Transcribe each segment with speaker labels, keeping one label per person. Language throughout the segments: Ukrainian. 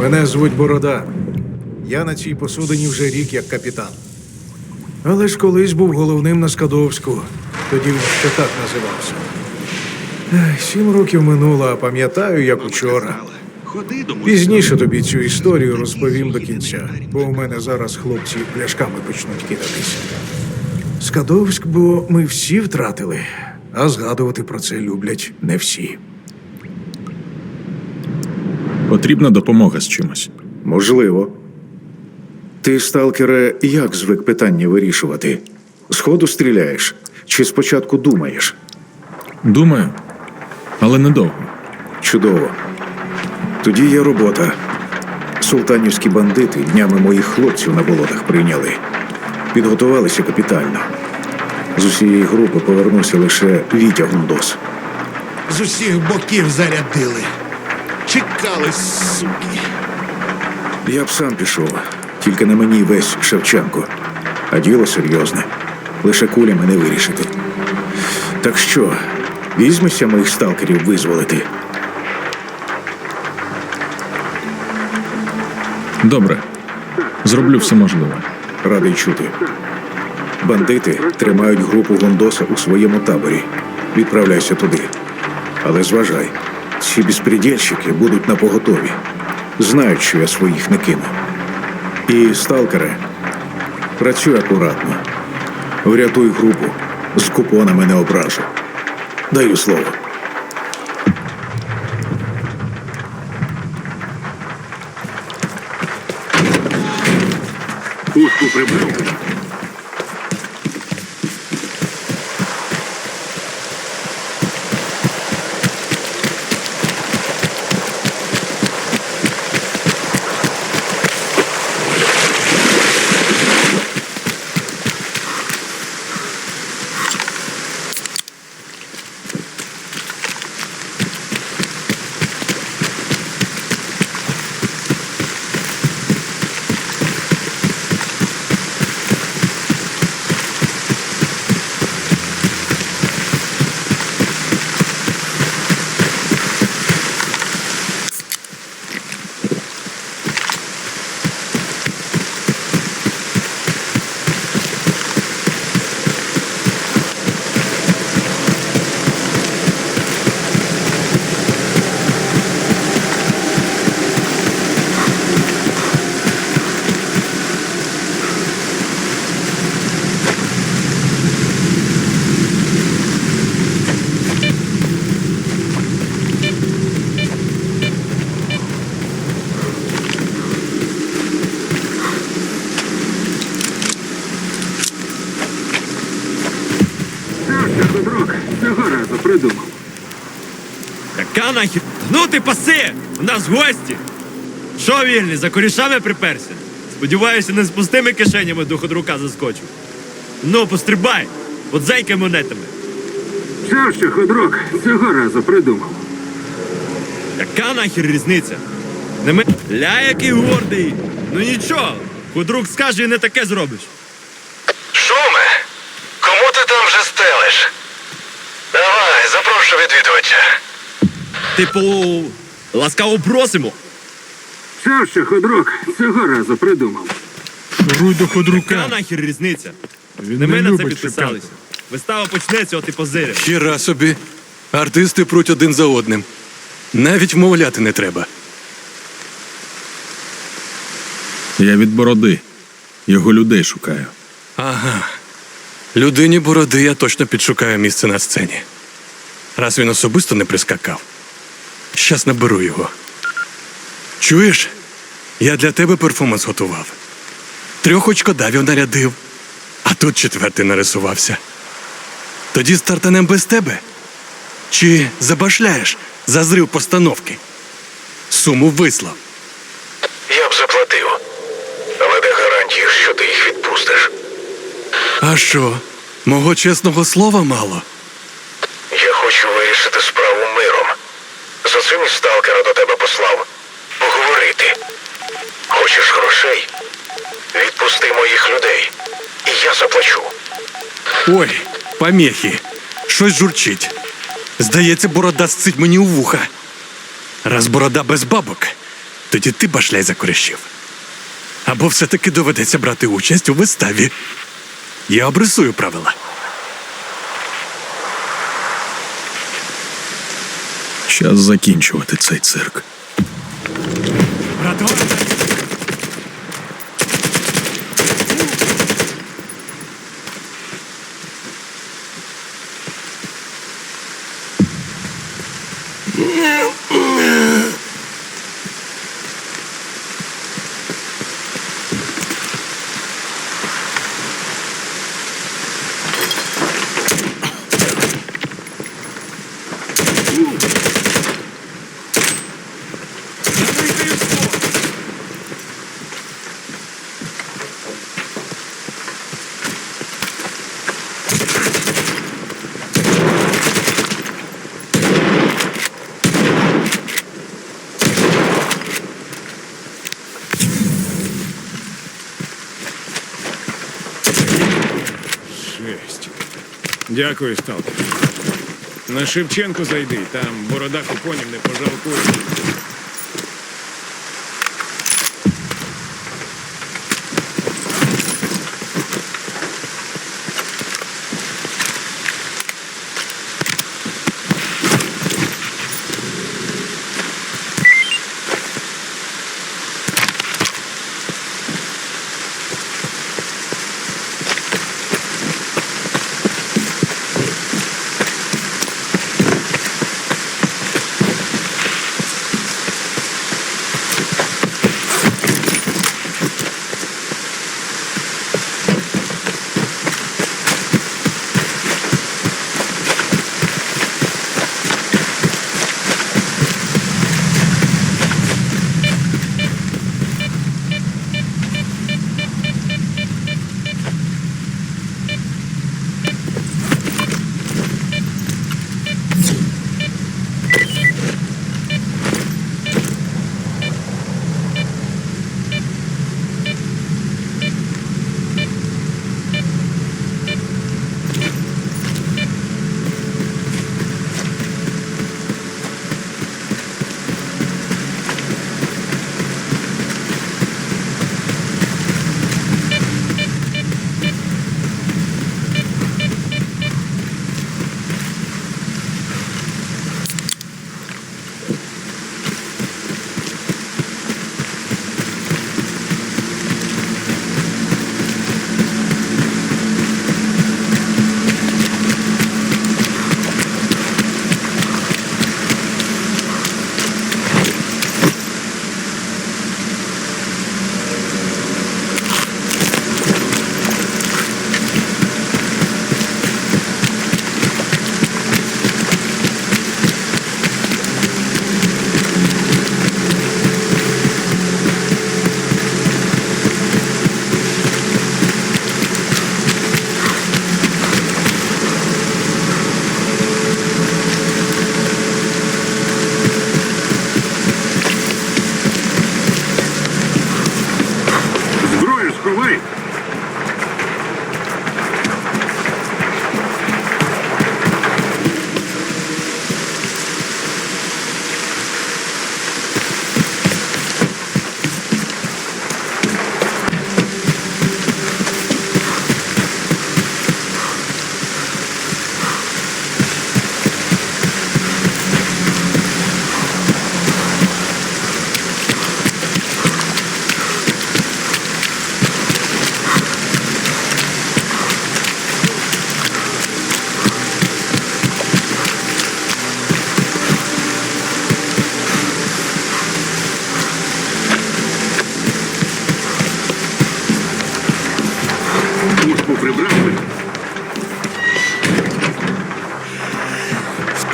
Speaker 1: Мене звуть Борода. Я на цій посудині вже рік як капітан. Але ж колись був головним на Скадовську. Тоді він ще так називався. Сім років минуло, а пам'ятаю, як учора. Пізніше тобі цю історію розповім до кінця, бо у мене зараз хлопці пляшками почнуть кидатися. Скадовськ, бо ми всі втратили, а згадувати про це люблять не всі.
Speaker 2: Потрібна допомога з чимось.
Speaker 1: Можливо. Ти, сталкере, як звик питання вирішувати? Сходу стріляєш? Чи спочатку думаєш?
Speaker 2: Думаю, але недовго.
Speaker 1: Чудово. Тоді є робота. Султанівські бандити днями моїх хлопців на болотах прийняли. Підготувалися капітально. З усієї групи повернувся лише Вітя Гундос.
Speaker 3: З усіх боків зарядили. Чекали, суки.
Speaker 1: Я б сам пішов, тільки на мені весь Шевченко. А діло серйозне. Лише кулями не вирішити. Так що, візьмешся моїх сталкерів визволити?
Speaker 2: Добре. Зроблю все можливе.
Speaker 1: Радий чути. Бандити тримають групу Гондоса у своєму таборі. Відправляйся туди. Але зважай, ці безпредельщики будуть на поготові. Знають, що я своїх не кину. І, сталкере, працюй акуратно. Врятуй групу. З купонами не ображу. Даю слово.
Speaker 3: Пушку прибрав.
Speaker 4: Друг, цього разу придумав.
Speaker 5: Яка нахер? Ну ти паси! У нас гості! Що вільний, за корішами приперся? Сподіваюся, не з пустими кишенями до ходрука заскочив. Ну, пострибай! От монетами.
Speaker 4: Що ще, ходрук, цього разу придумав.
Speaker 5: Яка нахер різниця? Не ми... Ля, який гордий! Ну нічого, ходрук скаже і не таке зробиш.
Speaker 6: Шуме, кому ти там вже стелиш? Давай, запрошую відвідувача.
Speaker 5: Типу, ласкаво просимо.
Speaker 4: Що ще, ходрук, цього разу придумав.
Speaker 2: Руй до
Speaker 5: Яка
Speaker 2: ходрука.
Speaker 5: нахер різниця?
Speaker 2: Він
Speaker 5: Не
Speaker 2: не
Speaker 5: ми на це підписалися. Вистава почнеться, от і позириш.
Speaker 7: Хіра собі. Артисти пруть один за одним. Навіть вмовляти не треба.
Speaker 2: Я від бороди. Його людей шукаю.
Speaker 7: Ага. Людині бороди я точно підшукаю місце на сцені. Раз він особисто не прискакав. Щас наберу його. Чуєш? Я для тебе перформанс готував. Трьох очкодавів нарядив, а тут четвертий нарисувався. Тоді стартанем без тебе? Чи забашляєш за зрив постановки? Суму вислав.
Speaker 6: Я б заплатив. Але де гарантії, що ти їх відпустиш?
Speaker 7: А що, мого чесного слова мало?
Speaker 6: Я хочу вирішити справу миром. Цим сталкера до тебе послав. Поговорити. Хочеш грошей? Відпусти моїх людей. І я заплачу.
Speaker 7: Ой, помехи. Щось журчить. Здається, борода сцить мені у вуха. Раз борода без бабок, тоді ти башляй за корішів. Або все-таки доведеться брати участь у виставі. Я обрисую правила.
Speaker 2: Час закінчувати цей цирк.
Speaker 7: Братва!
Speaker 8: Дякую, сталкер. На Шевченку зайди, там борода купонів не пожалкує.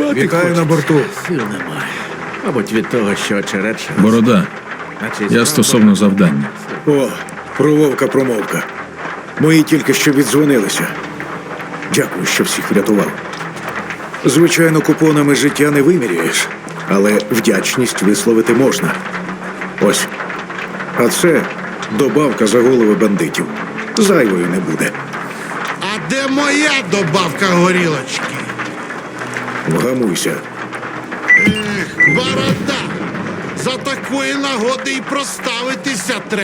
Speaker 1: Вітаю на борту.
Speaker 9: Сил немає. Мабуть, від того, що очерет ще
Speaker 2: Борода, я стосовно завдання.
Speaker 1: О, про вовка промовка. Мої тільки що віддзвонилися. Дякую, що всіх врятував. Звичайно, купонами життя не виміряєш, але вдячність висловити можна. Ось. А це добавка за голови бандитів. Зайвою не буде.
Speaker 3: А де моя добавка горілочки?
Speaker 1: Вгамуйся.
Speaker 3: Ех, борода! За такої нагоди і проставитися треба.